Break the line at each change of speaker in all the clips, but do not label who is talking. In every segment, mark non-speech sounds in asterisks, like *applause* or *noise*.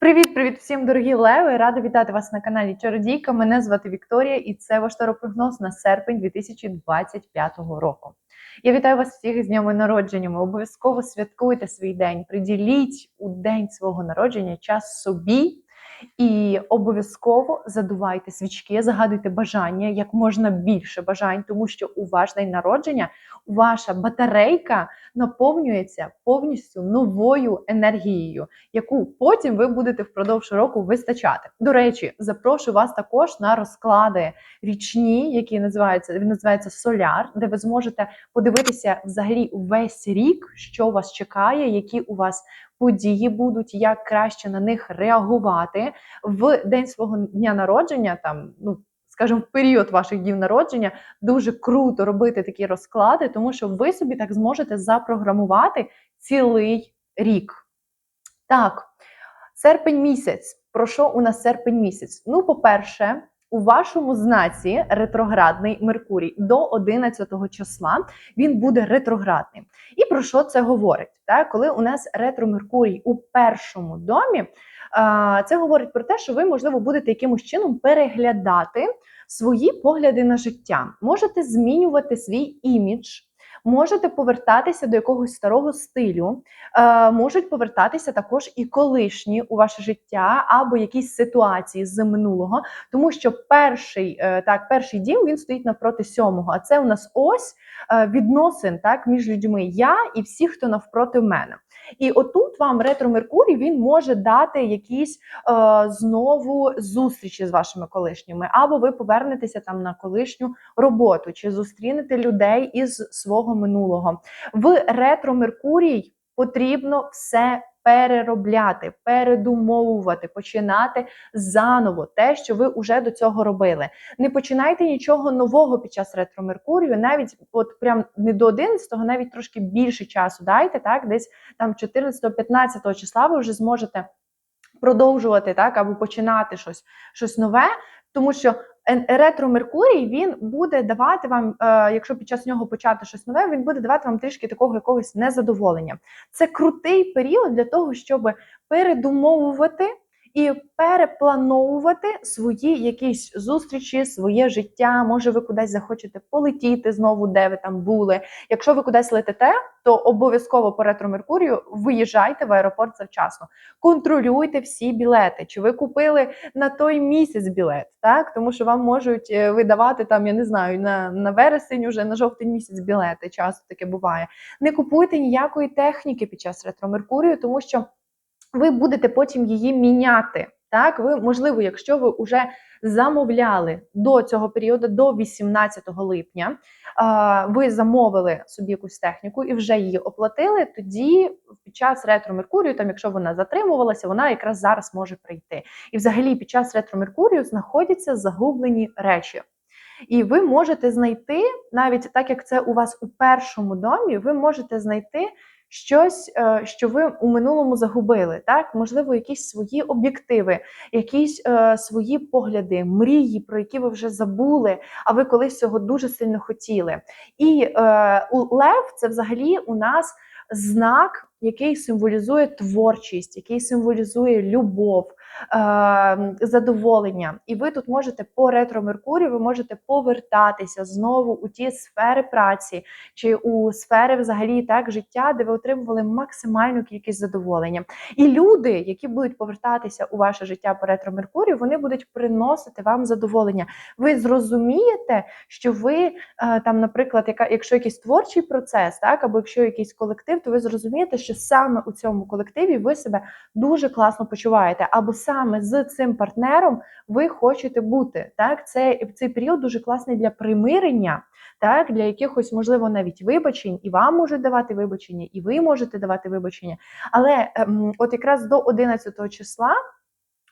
Привіт, привіт всім, дорогі леви! Рада вітати вас на каналі Чародійка. Мене звати Вікторія, і це ваш таропрогноз на серпень 2025 року. Я вітаю вас всіх з днями народженнями. Обов'язково святкуйте свій день. Приділіть у день свого народження час собі. І обов'язково задувайте свічки, загадуйте бажання як можна більше бажань, тому що у ваш день народження ваша батарейка наповнюється повністю новою енергією, яку потім ви будете впродовж року вистачати. До речі, запрошую вас також на розклади річні, які називаються він називається соляр, де ви зможете подивитися взагалі весь рік, що вас чекає, які у вас події будуть, як краще на них реагувати в день свого дня народження, там ну. Скажімо, в період ваших днів народження дуже круто робити такі розклади, тому що ви собі так зможете запрограмувати цілий рік. Так, серпень місяць. Про що у нас серпень місяць? Ну, по-перше, у вашому знаці ретроградний Меркурій до 11 числа він буде ретроградним. І про що це говорить? Так, Коли у нас ретро Меркурій у першому домі, це говорить про те, що ви, можливо, будете якимось чином переглядати свої погляди на життя, можете змінювати свій імідж. Можете повертатися до якогось старого стилю, е, можуть повертатися також і колишні у ваше життя, або якісь ситуації з минулого, тому що перший е, так, перший дім він стоїть навпроти сьомого. А це у нас ось е, відносин так між людьми. Я і всі, хто навпроти мене. І отут вам ретро Меркурій він може дати якісь е, знову зустрічі з вашими колишніми, або ви повернетеся там на колишню роботу, чи зустрінете людей із свого минулого. В ретро Меркурій потрібно все. Переробляти, передумовувати, починати заново те, що ви вже до цього робили. Не починайте нічого нового під час ретро Меркурію, навіть от прям не до 11-го, навіть трошки більше часу дайте, так, десь там 14-15 числа ви вже зможете продовжувати так, або починати щось, щось нове, тому що ретро Меркурій він буде давати вам, е, якщо під час нього почати щось нове, він буде давати вам трішки такого якогось незадоволення. Це крутий період для того, щоб передумовувати і переплановувати свої якісь зустрічі, своє життя. Може, ви кудись захочете полетіти знову, де ви там були. Якщо ви кудись летите, то обов'язково по ретро Меркурію виїжджайте в аеропорт завчасно. Контролюйте всі білети. Чи ви купили на той місяць білет? Так, тому що вам можуть е, видавати там, я не знаю, на на вересень, уже на жовтий місяць білети. Часто таке буває. Не купуйте ніякої техніки під час ретро Меркурію, тому що ви будете потім її міняти. Так, ви, можливо, якщо ви вже замовляли до цього періоду, до 18 липня, ви замовили собі якусь техніку і вже її оплатили, тоді під час ретро Меркурію, там, якщо вона затримувалася, вона якраз зараз може прийти. І взагалі під час ретро Меркурію знаходяться загублені речі. І ви можете знайти, навіть так як це у вас у першому домі, ви можете знайти щось, е, що ви у минулому загубили, так можливо, якісь свої об'єктиви, якісь е, свої погляди, мрії, про які ви вже забули, а ви колись цього дуже сильно хотіли. І е, Лев це взагалі у нас знак, який символізує творчість, який символізує любов, задоволення. І ви тут можете по ретро Меркурію, ви можете повертатися знову у ті сфери праці чи у сфери взагалі так життя, де ви отримували максимальну кількість задоволення. І люди, які будуть повертатися у ваше життя по ретро Меркурію, вони будуть приносити вам задоволення. Ви зрозумієте, що ви е, там, наприклад, яка, якщо якийсь творчий процес, так або якщо якийсь колектив, то ви зрозумієте, що саме у цьому колективі ви себе дуже класно почуваєте, або саме з цим партнером ви хочете бути. Так, це цей період дуже класний для примирення, так, для якихось, можливо, навіть вибачень, і вам можуть давати вибачення, і ви можете давати вибачення. Але ем, от якраз до 11 числа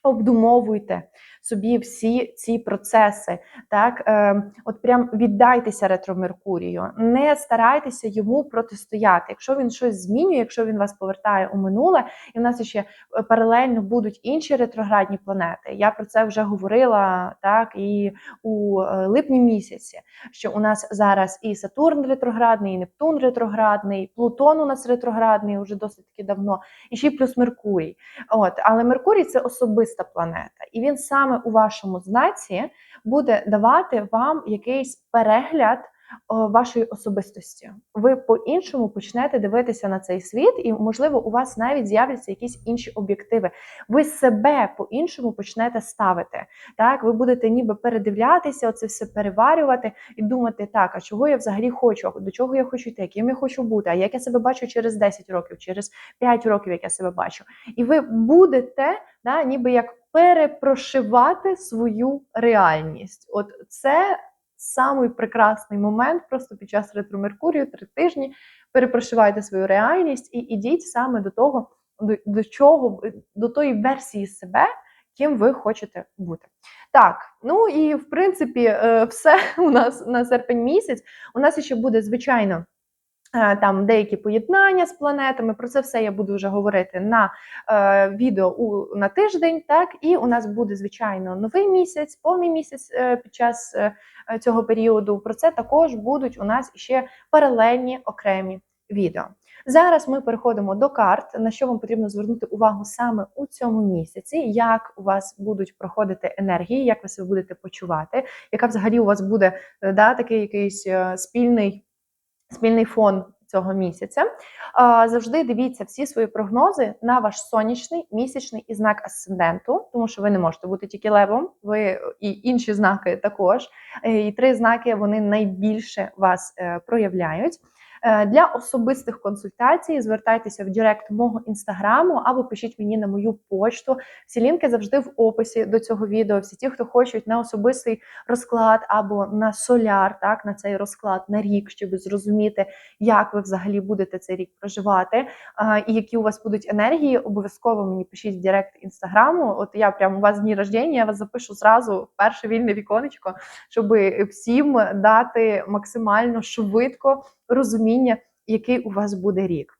обдумовуйте собі всі ці процеси. Так, е, от прям віддайтеся ретро Меркурію, не старайтеся йому протистояти. Якщо він щось змінює, якщо він вас повертає у минуле, і в нас ще е, паралельно будуть інші ретроградні планети. Я про це вже говорила так і у е, липні місяці. Що у нас зараз і Сатурн ретроградний, і Нептун ретроградний, Плутон у нас ретроградний вже досить таки давно, і ще й плюс Меркурій. От, але Меркурій це особиста планета, і він саме у вашому знаці буде давати вам якийсь перегляд вашої особистості. Ви по-іншому почнете дивитися на цей світ, і, можливо, у вас навіть з'являться якісь інші об'єктиви. Ви себе по-іншому почнете ставити. Так, ви будете ніби передивлятися, оце все переварювати і думати, так, а чого я взагалі хочу, до чого я хочу йти, яким я хочу бути, а як я себе бачу через 10 років, через 5 років, як я себе бачу. І ви будете да, ніби як перепрошивати свою реальність. От це самий прекрасний момент, просто під час ретро Меркурію, три тижні, перепрошивайте свою реальність і ідіть саме до того, до, до чого, до тої версії себе, ким ви хочете бути. Так, ну і в принципі, е, все *laughs* у нас на серпень місяць. У нас ще буде, звичайно. Е, там деякі поєднання з планетами, про це все я буду вже говорити на е, відео у на тиждень. Так, і у нас буде звичайно новий місяць, повний місяць е, під час е, цього періоду. Про це також будуть у нас ще паралельні окремі відео. Зараз ми переходимо до карт, на що вам потрібно звернути увагу саме у цьому місяці, як у вас будуть проходити енергії, як ви себе будете почувати, яка взагалі у вас буде е, да, такий якийсь е, спільний спільний фон цього місяця. Завжди дивіться всі свої прогнози на ваш сонячний, місячний і знак асценденту, тому що ви не можете бути тільки левом, ви і інші знаки також. Е, і три знаки вони найбільше вас е, проявляють. Е, для особистих консультацій звертайтеся в Директ мого інстаграму або пишіть мені на мою почту. Всі лінки завжди в описі до цього відео. Всі ті, хто хочуть на особистий розклад або на соляр, так на цей розклад на рік, щоб зрозуміти, як ви взагалі будете цей рік проживати, і які у вас будуть енергії. Обов'язково мені пишіть в Директ інстаграму. От я прямо у вас дні рождення, я вас запишу зразу в перше вільне віконечко, щоб всім дати максимально швидко розуміння, який у вас буде рік.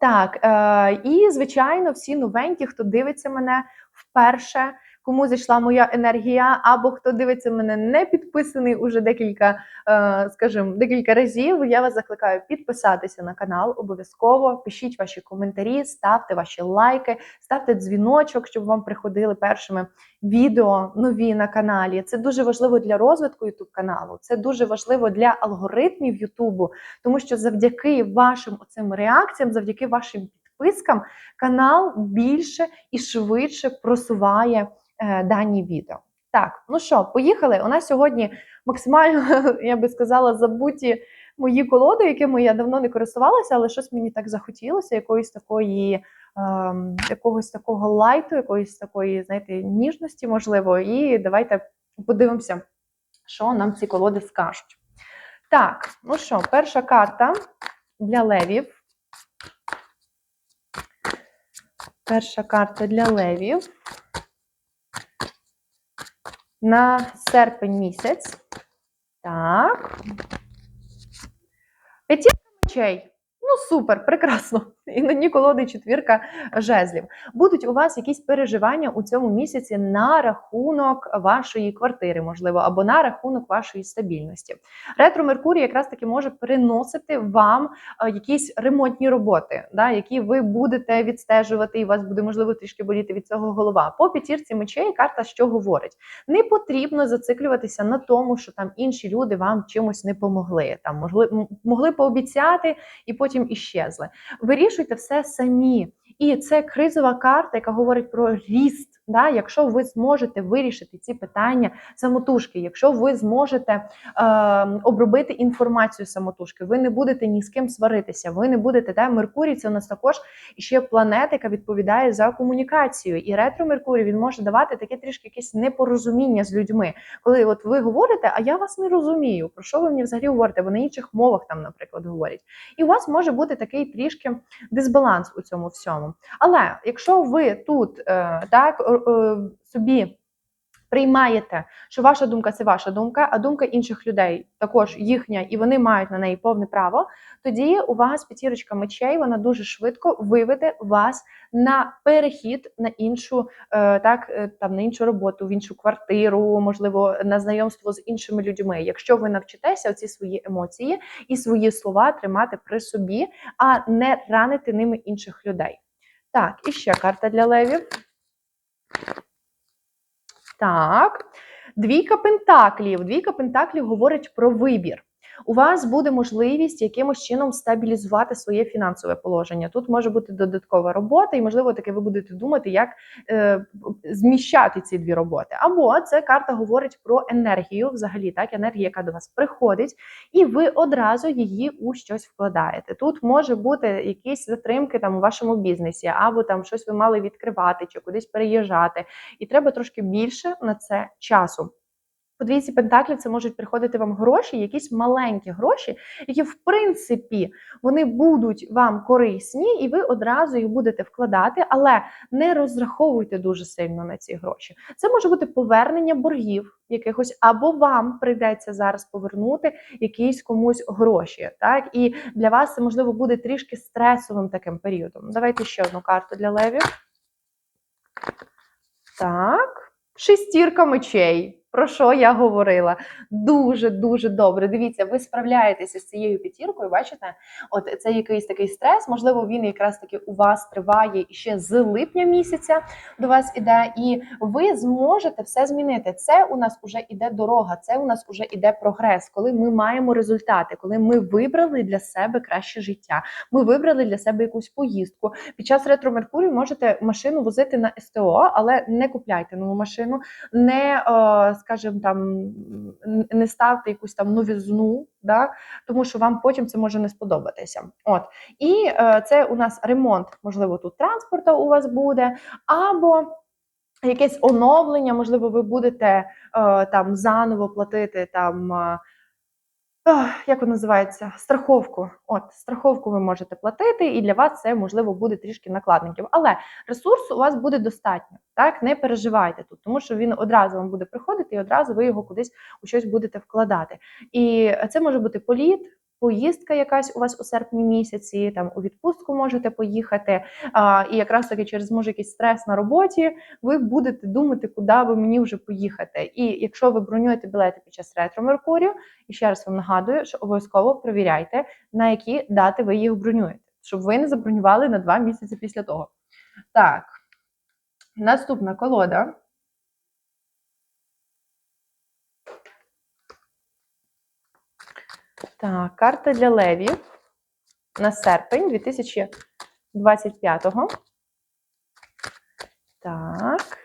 Так, е, і звичайно, всі новенькі, хто дивиться мене вперше, кому зайшла моя енергія, або хто дивиться мене не підписаний уже декілька, е, скажімо, декілька разів. Я вас закликаю підписатися на канал. Обов'язково пишіть ваші коментарі, ставте ваші лайки, ставте дзвіночок, щоб вам приходили першими відео нові на каналі. Це дуже важливо для розвитку youtube каналу. Це дуже важливо для алгоритмів Ютубу, тому що завдяки вашим оцим реакціям, завдяки вашим підпискам, канал більше і швидше просуває дані відео. Так, ну що, поїхали? У нас сьогодні максимально, *laughs* я би сказала, забуті мої колоди, якими я давно не користувалася, але щось мені так захотілося, якоїсь такої. Ем, якогось такого лайту, якоїсь такої, знаєте, ніжності, можливо, і давайте подивимося, що нам ці колоди скажуть. Так, ну що, перша карта для левів. Перша карта для левів. На серпень місяць. Так. П'ятірка мечей. Ну, супер, прекрасно. І на колоди четвірка жезлів. Будуть у вас якісь переживання у цьому місяці на рахунок вашої квартири, можливо, або на рахунок вашої стабільності. Ретро Меркурій якраз таки може приносити вам е, якісь ремонтні роботи, да, які ви будете відстежувати, і у вас буде можливо трішки боліти від цього голова. По п'ятірці мечей карта що говорить: не потрібно зациклюватися на тому, що там інші люди вам чимось не помогли. Там могли могли пообіцяти і потім іщезли. Вирішуйте все самі. І це кризова карта, яка говорить про ріст. Да? Якщо ви зможете вирішити ці питання самотужки, якщо ви зможете е, обробити інформацію самотужки, ви не будете ні з ким сваритися, ви не будете да? Меркурій це у нас також ще планета, яка відповідає за комунікацію. І ретро Меркурій він може давати таке трішки якесь непорозуміння з людьми. Коли от ви говорите, а я вас не розумію, про що ви мені взагалі говорите? Бо на інших мовах там, наприклад, говорять. І у вас може бути такий трішки дисбаланс у цьому всьому. Але якщо ви тут е, так собі Приймаєте, що ваша думка це ваша думка, а думка інших людей також їхня, і вони мають на неї повне право. Тоді у вас п'ятірочка мечей, вона дуже швидко виведе вас на перехід на іншу, е, так е, там на іншу роботу, в іншу квартиру, можливо, на знайомство з іншими людьми. Якщо ви навчитеся оці свої емоції і свої слова тримати при собі, а не ранити ними інших людей. Так, і ще карта для левів. Так, двійка пентаклів. Двійка пентаклів говорить про вибір. У вас буде можливість якимось чином стабілізувати своє фінансове положення. Тут може бути додаткова робота, і можливо таки ви будете думати, як е, зміщати ці дві роботи. Або це карта говорить про енергію, взагалі, так, енергія, яка до вас приходить, і ви одразу її у щось вкладаєте. Тут може бути якісь затримки там у вашому бізнесі, або там щось ви мали відкривати чи кудись переїжджати. І треба трошки більше на це часу. По двійці пентаклів це можуть приходити вам гроші, якісь маленькі гроші, які, в принципі, вони будуть вам корисні, і ви одразу їх будете вкладати, але не розраховуйте дуже сильно на ці гроші. Це може бути повернення боргів якихось, або вам прийдеться зараз повернути якісь комусь гроші. Так, і для вас це можливо буде трішки стресовим таким періодом. Давайте ще одну карту для левів. Так, шестірка мечей. Про що я говорила? Дуже дуже добре. Дивіться, ви справляєтеся з цією п'ятіркою. Бачите, от це якийсь такий стрес. Можливо, він якраз таки у вас триває ще з липня місяця до вас іде, і ви зможете все змінити. Це у нас уже іде дорога, це у нас уже іде прогрес, коли ми маємо результати, коли ми вибрали для себе краще життя. Ми вибрали для себе якусь поїздку. Під час ретро Меркурію можете машину возити на СТО, але не купляйте нову машину, не е, скажімо, там не ставте якусь там новізну, да, тому що вам потім це може не сподобатися. От і е, це у нас ремонт, можливо, тут транспорту у вас буде, або якесь оновлення, можливо, ви будете е, там заново платити там. Як воно називається? Страховку. От, страховку ви можете платити, і для вас це можливо буде трішки накладників. Але ресурсу у вас буде достатньо. Так, не переживайте тут, тому що він одразу вам буде приходити, і одразу ви його кудись у щось будете вкладати. І це може бути політ. Поїздка якась у вас у серпні місяці, там у відпустку можете поїхати, а, і якраз таки через може якийсь стрес на роботі, ви будете думати, куди ви мені вже поїхати. І якщо ви бронюєте білети під час ретро Меркурію, і ще раз вам нагадую, що обов'язково перевіряйте, на які дати ви їх бронюєте, щоб ви не забронювали на два місяці після того. Так, наступна колода. Так, карта для левів на серпень 2025-го. Так.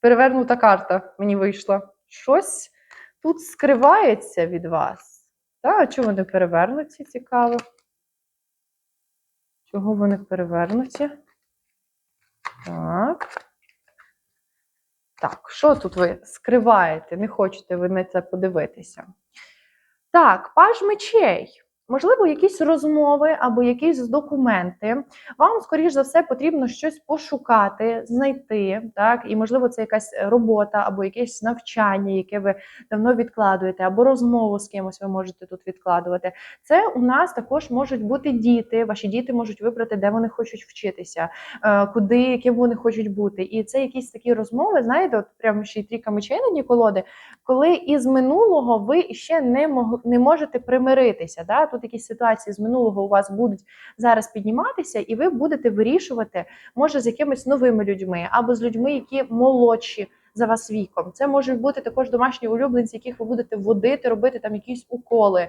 Перевернута карта мені вийшла. Щось тут скривається від вас. Так, чому вони перевернуті? Цікаво. Чого вони перевернуті? Так. Так, що тут ви скриваєте? Не хочете ви на це подивитися? Так, паж мечей. Можливо, якісь розмови або якісь документи. Вам, скоріш за все, потрібно щось пошукати, знайти. Так, і можливо, це якась робота або якесь навчання, яке ви давно відкладуєте, або розмову з кимось ви можете тут відкладувати. Це у нас також можуть бути діти. Ваші діти можуть вибрати, де вони хочуть вчитися, е, куди яким вони хочуть бути. І це якісь такі розмови. Знаєте, от прямо ще й трійка мечей колоди, коли із минулого ви ще не мог, не можете примиритися. Да? Тут якісь ситуації з минулого у вас будуть зараз підніматися, і ви будете вирішувати, може, з якимись новими людьми або з людьми, які молодші за вас віком. Це можуть бути також домашні улюбленці, яких ви будете водити, робити там якісь уколи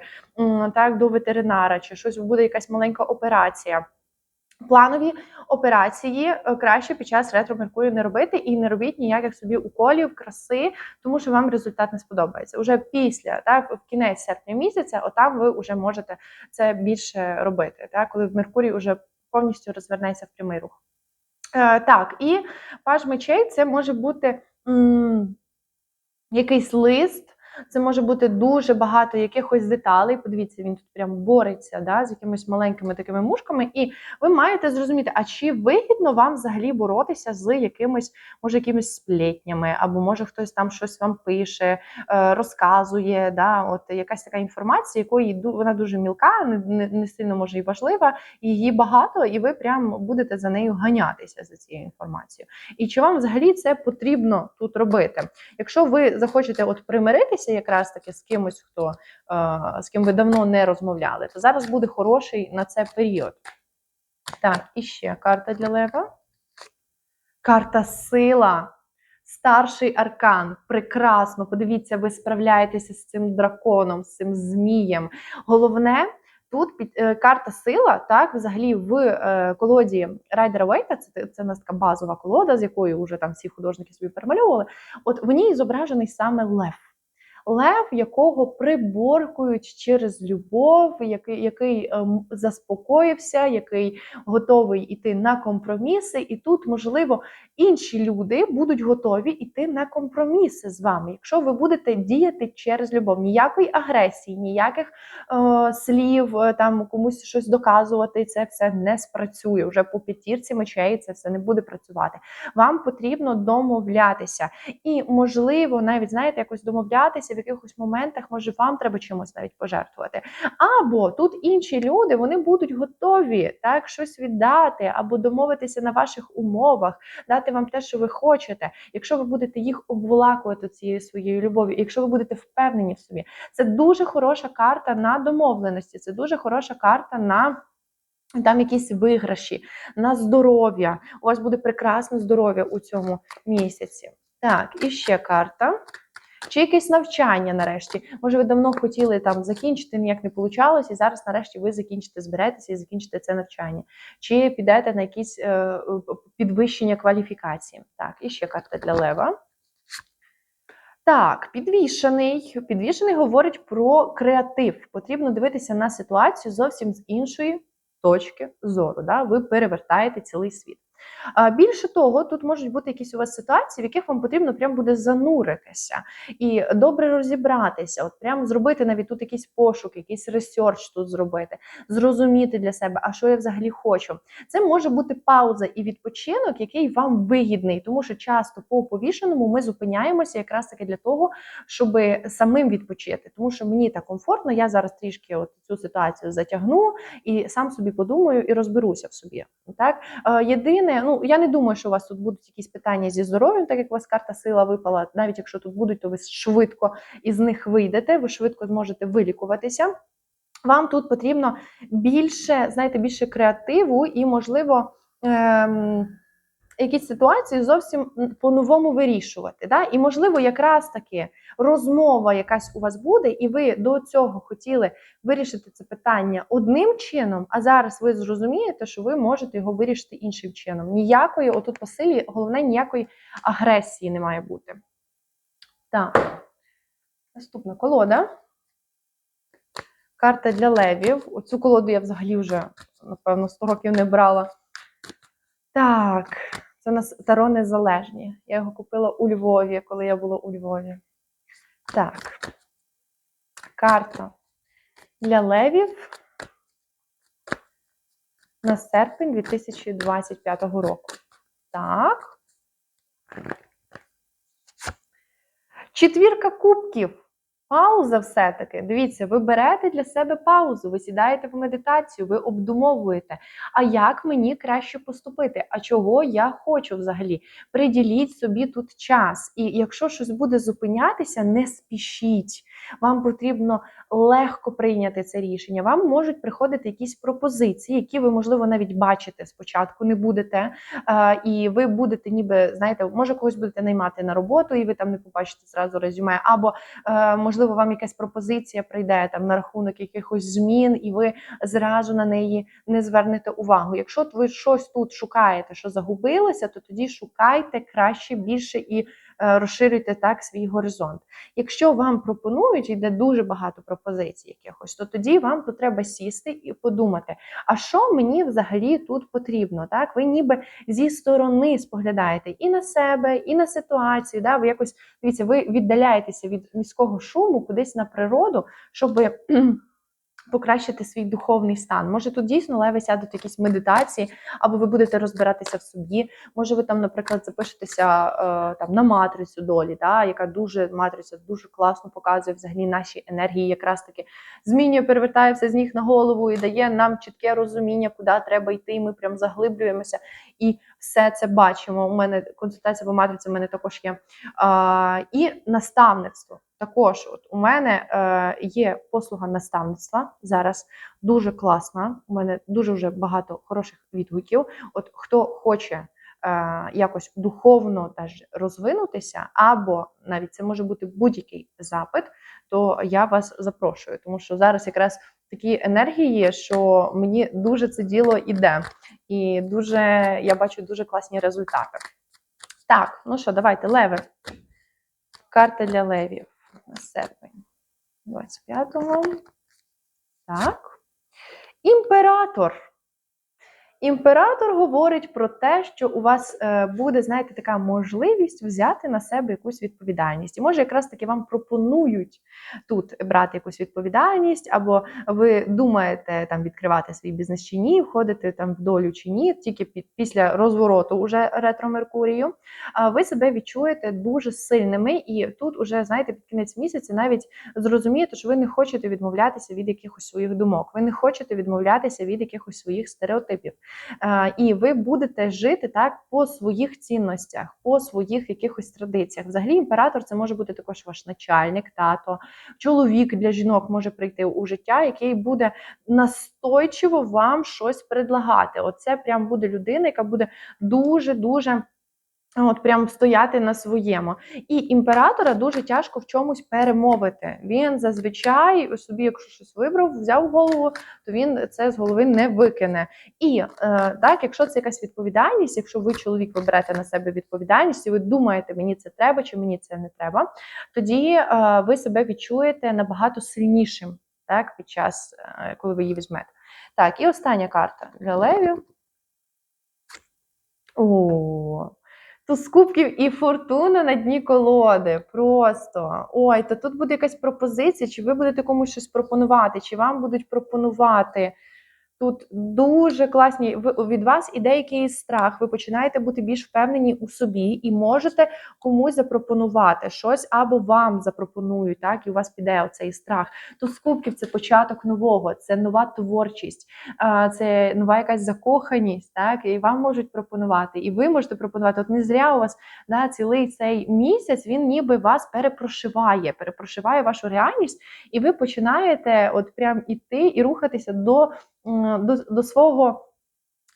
так до ветеринара, чи щось буде якась маленька операція. Планові операції е, краще під час ретро Меркурію не робити і не робіть ніяких собі уколів, краси, тому що вам результат не сподобається. Уже після, так, в кінець серпня місяця, отам ви вже можете це більше робити, так, коли в Меркурій вже повністю розвернеться в прямий рух. Е, Так, і паж мечей це може бути м якийсь лист Це може бути дуже багато якихось деталей. Подивіться, він тут прям бореться да, з якимись маленькими такими мушками, і ви маєте зрозуміти, а чи вигідно вам взагалі боротися з якимись, може, якимись сплетнями, або може хтось там щось вам пише, е, розказує. Да, от якась така інформація, якої вона дуже мілка, не, не сильно може і важлива, її багато, і ви прям будете за нею ганятися за цією інформацією. І чи вам взагалі це потрібно тут робити? Якщо ви захочете от примиритися якраз таки з кимось, хто е, з ким ви давно не розмовляли, то зараз буде хороший на це період. Так, і ще карта для лева. Карта сила. Старший аркан. Прекрасно. Подивіться, ви справляєтеся з цим драконом, з цим змієм. Головне. Тут під е, карта сила, так, взагалі в е, колоді Райдера Вейта, це, це у нас така базова колода, з якою вже там всі художники собі перемальовували. От в ній зображений саме лев. Лев, якого приборкують через любов, який, який ем, заспокоївся, який готовий іти на компроміси. І тут, можливо, інші люди будуть готові йти на компроміси з вами, якщо ви будете діяти через любов, ніякої агресії, ніяких е, слів, е, там комусь щось доказувати, це все не спрацює. Вже по п'ятірці мечей це все не буде працювати. Вам потрібно домовлятися. І, можливо, навіть знаєте, якось домовлятися в якихось моментах, може, вам треба чимось навіть пожертвувати. Або тут інші люди вони будуть готові так щось віддати, або домовитися на ваших умовах, дати вам те, що ви хочете. Якщо ви будете їх обволакувати цією своєю любов'ю, якщо ви будете впевнені в собі, це дуже хороша карта на домовленості, це дуже хороша карта на. Там якісь виграші на здоров'я. У вас буде прекрасне здоров'я у цьому місяці. Так, і ще карта. Чи якесь навчання нарешті? Може, ви давно хотіли там закінчити, ніяк не вийшло, і зараз нарешті ви закінчите, зберетеся і закінчите це навчання. Чи підете на якісь е, підвищення кваліфікації? Так, і ще карта для лева. Так, підвішений. Підвішений говорить про креатив. Потрібно дивитися на ситуацію зовсім з іншої точки зору. Да? Ви перевертаєте цілий світ. Більше того, тут можуть бути якісь у вас ситуації, в яких вам потрібно прям буде зануритися і добре розібратися, от прям зробити навіть тут якийсь пошук, якийсь ресерч тут зробити, зрозуміти для себе, а що я взагалі хочу. Це може бути пауза і відпочинок, який вам вигідний, тому що часто по повішеному ми зупиняємося якраз таки для того, щоб самим відпочити. Тому що мені так комфортно, я зараз трішки от цю ситуацію затягну і сам собі подумаю і розберуся в собі. Так Е, єдине, ну я не думаю, що у вас тут будуть якісь питання зі здоров'ям, так як у вас карта сила випала. Навіть якщо тут будуть, то ви швидко із них вийдете, ви швидко зможете вилікуватися. Вам тут потрібно більше, знаєте, більше креативу і, можливо, ем, якісь ситуації зовсім по-новому вирішувати. Да? І, можливо, якраз таки розмова якась у вас буде, і ви до цього хотіли вирішити це питання одним чином, а зараз ви зрозумієте, що ви можете його вирішити іншим чином. Ніякої, отут по силі, головне, ніякої агресії не має бути. Так, наступна колода. Карта для левів. Оцю колоду я взагалі вже, напевно, 100 років не брала. Так, це нас Таро Незалежні. Я його купила у Львові, коли я була у Львові. Так. Карта для левів на серпень 2025 року. Так. Четвірка кубків. Пауза все-таки. Дивіться, ви берете для себе паузу, ви сідаєте в медитацію, ви обдумовуєте, а як мені краще поступити, а чого я хочу взагалі. Приділіть собі тут час. І якщо щось буде зупинятися, не спішіть. Вам потрібно легко прийняти це рішення. Вам можуть приходити якісь пропозиції, які ви, можливо, навіть бачите спочатку, не будете. І ви будете, ніби, знаєте, може когось будете наймати на роботу, і ви там не побачите зразу резюме, або можливо можливо, вам якась пропозиція прийде там на рахунок якихось змін, і ви зразу на неї не звернете увагу. Якщо ви щось тут шукаєте, що загубилося, то тоді шукайте краще більше і розширюйте так свій горизонт. Якщо вам пропонують, йде дуже багато пропозицій якихось, то тоді вам тут треба сісти і подумати, а що мені взагалі тут потрібно? Так, ви ніби зі сторони споглядаєте і на себе, і на ситуацію. Да? Ви якось дивіться, ви віддаляєтеся від міського шуму кудись на природу, щоб покращити свій духовний стан. Може, тут дійсно леви сядуть якісь медитації, або ви будете розбиратися в собі. Може, ви там, наприклад, запишетеся е, там на матрицю долі, да, яка дуже матриця дуже класно показує взагалі наші енергії, якраз таки змінює, перевертає все з ніг на голову і дає нам чітке розуміння, куди треба йти. Ми прям заглиблюємося і все це бачимо. У мене консультація по матриці у мене також є. А, і наставництво. Також от у мене е, є послуга наставництва зараз дуже класна. У мене дуже вже багато хороших відгуків. От хто хоче е, якось духовно теж розвинутися, або навіть це може бути будь-який запит, то я вас запрошую, тому що зараз якраз такі енергії, що мені дуже це діло іде, і дуже я бачу дуже класні результати. Так, ну що, давайте леви. Карта для левів на серпень 25-го. Так. Імператор. Імператор говорить про те, що у вас е, буде, знаєте, така можливість взяти на себе якусь відповідальність. І може, якраз таки вам пропонують тут брати якусь відповідальність, або ви думаєте там відкривати свій бізнес чи ні, входити там в долю чи ні, тільки під після розвороту уже ретро Меркурію. А ви себе відчуєте дуже сильними, і тут, уже знаєте, під кінець місяця навіть зрозумієте, що ви не хочете відмовлятися від якихось своїх думок, ви не хочете відмовлятися від якихось своїх стереотипів. Е, І ви будете жити так по своїх цінностях, по своїх якихось традиціях. Взагалі, імператор це може бути також ваш начальник, тато, чоловік для жінок може прийти у життя, який буде настойчиво вам щось предлагати. Оце прям буде людина, яка буде дуже дуже. От прям стояти на своєму. І імператора дуже тяжко в чомусь перемовити. Він зазвичай собі, якщо щось вибрав, взяв голову, то він це з голови не викине. І е, так, якщо це якась відповідальність, якщо ви чоловік ви берете на себе відповідальність, і ви думаєте, мені це треба чи мені це не треба, тоді е, ви себе відчуєте набагато сильнішим, так, під час, е, коли ви її візьмете. Так, і остання карта для левів. О, Туз кубків і фортуна на дні колоди. Просто. Ой, то тут буде якась пропозиція, чи ви будете комусь щось пропонувати, чи вам будуть пропонувати. Тут дуже класні від вас іде якийсь страх. Ви починаєте бути більш впевнені у собі і можете комусь запропонувати щось або вам запропонують, так і у вас піде оцей страх. Тут з кубків це початок нового, це нова творчість, це нова якась закоханість, так і вам можуть пропонувати, і ви можете пропонувати. От не зря у вас да, цілий цей місяць він ніби вас перепрошиває, перепрошиває вашу реальність, і ви починаєте от прям іти і рухатися до до, до свого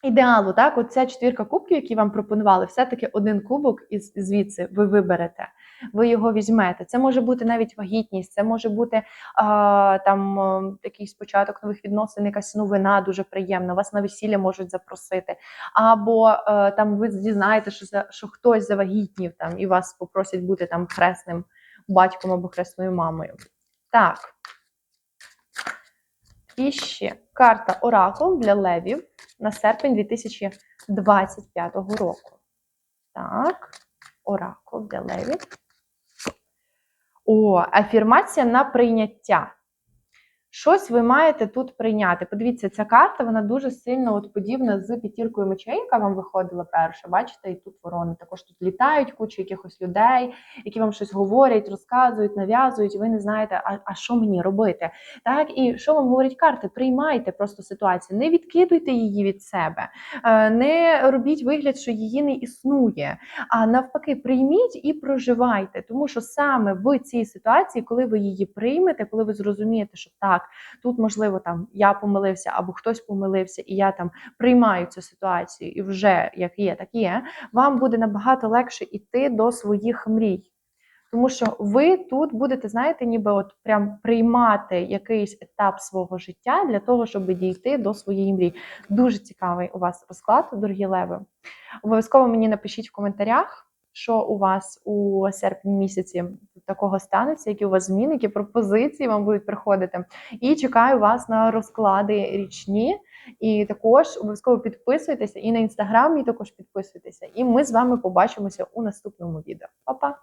ідеалу. Так, Оця четвірка кубків, які вам пропонували, все-таки один кубок із звідси ви виберете, ви його візьмете. Це може бути навіть вагітність, це може бути а, там якийсь початок нових відносин, якась новина дуже приємна, вас на весілля можуть запросити. Або а, там ви дізнаєте, що за що хтось завагітнів там і вас попросять бути там хресним батьком або хресною мамою. Так. І ще карта Оракул для левів на серпень 2025 року. Так, Оракул для левів. О, афірмація на прийняття. Щось ви маєте тут прийняти. Подивіться, ця карта вона дуже сильно от подібна з п'ятіркою мечей, яка вам виходила перша. Бачите, і тут ворони також тут літають куча якихось людей, які вам щось говорять, розказують, нав'язують, ви не знаєте, а а що мені робити. Так, І що вам говорять карти? Приймайте просто ситуацію, не відкидуйте її від себе, е, не робіть вигляд, що її не існує. А навпаки, прийміть і проживайте, тому що саме в цій ситуації, коли ви її приймете, коли ви зрозумієте, що так так, тут, можливо, там я помилився або хтось помилився, і я там приймаю цю ситуацію, і вже як є, так є. Вам буде набагато легше йти до своїх мрій. Тому що ви тут будете, знаєте, ніби от прям приймати якийсь етап свого життя для того, щоб дійти до своєї мрії. Дуже цікавий у вас розклад, дорогі леви. Обов'язково мені напишіть в коментарях. Що у вас у серпні місяці такого станеться, які у вас зміни, які пропозиції вам будуть приходити. І чекаю вас на розклади річні. І також обов'язково підписуйтеся і на інстаграм, і також підписуйтеся. І ми з вами побачимося у наступному відео. Па-па!